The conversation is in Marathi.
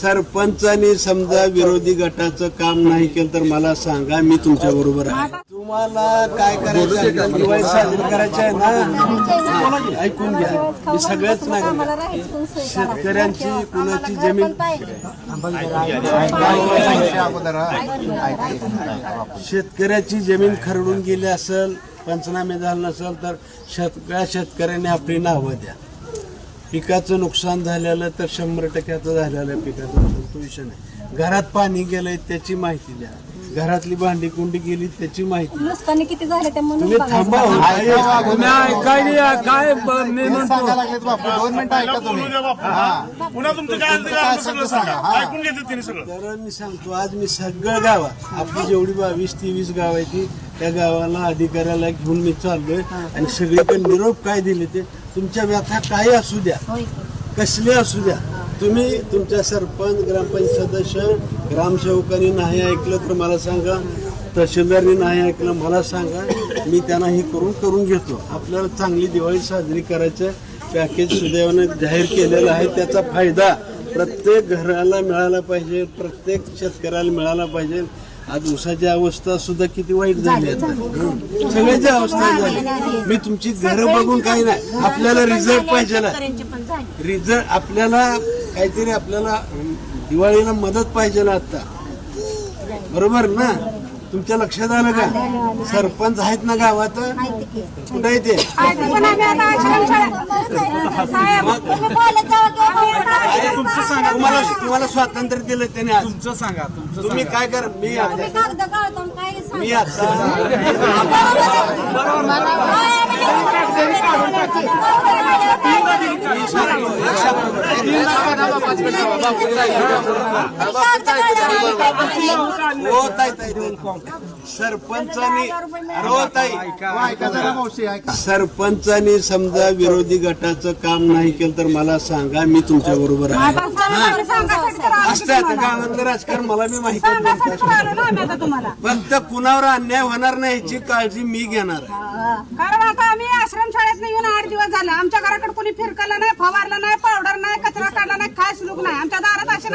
सरपंचानी समजा विरोधी गटाचं काम नाही केलं तर मला सांगा मी तुमच्या बरोबर आहे. तुम्हाला काय करायचं आहे? दिवाळी साजरी करायची आहे ना? ऐकून घ्या. मी सगळ्याच नाही शेतकऱ्यांची कुणाची जमीन शेतकऱ्याची जमीन खरडून गेली असेल पंचनामे झालं नसेल तर सगळ्या शेतकऱ्यांनी आपली नावं द्या. पिकाचं नुकसान झालेलं तर शंभर टक्क्याचं झालेलं पिकाचं नुकसान. तो विषय नाही. घरात पाणी गेलंय त्याची माहिती द्या. घरातली भांडी कुंडी गेली त्याची माहिती. नुकसानी किती झाले तुम्ही थांबा हो. काय ब- मी म्हणतो. दोन मिनिटं ऐका तुम्ही. पुन्हा तुमचं काय असेल ते आम्हाला सगळं सांगा. ऐकून सगळं. तर मी सांगतो आज मी सगळं गावात आपली जेवढी बावीस तेवीस गाव आहे ती त्या गावाला अधिकाऱ्याला घेऊन मी चाललोय. आणि सगळीकडे निरोप काय दिले ते तुमच्या व्यथा काय असू द्या. कसले असू द्या. तुम्ही तुमच्या सरपंच ग्रामपंचायत सदस्य ग्रामसेवकांनी नाही ऐकलं तर मला सांगा. तहसीलदारनी नाही ऐकलं मला सांगा. मी त्यांना हे करून करून घेतो. आपल्याला चांगली दिवाळी साजरी करायचं पॅकेज सुदैवानं जाहीर केलेलं आहे. त्याचा फायदा प्रत्येक घराला मिळाला पाहिजे प्रत्येक शेतकऱ्याला मिळाला पाहिजे. आज ऊसाची अवस्था सुद्धा किती वाईट झाली आता. सगळ्याची अवस्था झाली मी तुमची घरं बघून काही नाही. आपल्याला रिझल्ट पाहिजे ना. रिझल्ट आपल्याला काहीतरी आपल्याला दिवाळीला मदत पाहिजे ना आता. बरोबर ना? तुमच्या लक्षात आलं का? सरपंच आहेत ना गावात? कुठे आहे ते? तुम्हाला तुम्हाला स्वातंत्र्य दिलं त्याने तुमचं सांगा तुमचं तुम्ही काय कर मी मी आता सरपंचानी हो सरपंचानी समजा विरोधी गटाचं काम नाही केलं तर मला सांगा मी तुमच्या बरोबर आहे. असतं आता गावातलं राजकारण मला मी माहिती. फक्त कुणावर अन्याय होणार नाही याची काळजी मी घेणार कारण आता आम्ही आश्रम शाळेत येऊन आठ दिवस झाला. आमच्या घराकडे कोणी फिरकलं नाही फवारलं नाही पावडर नाही कचरा काढला नाही काय सुलूक नाही. आमच्या दारात असे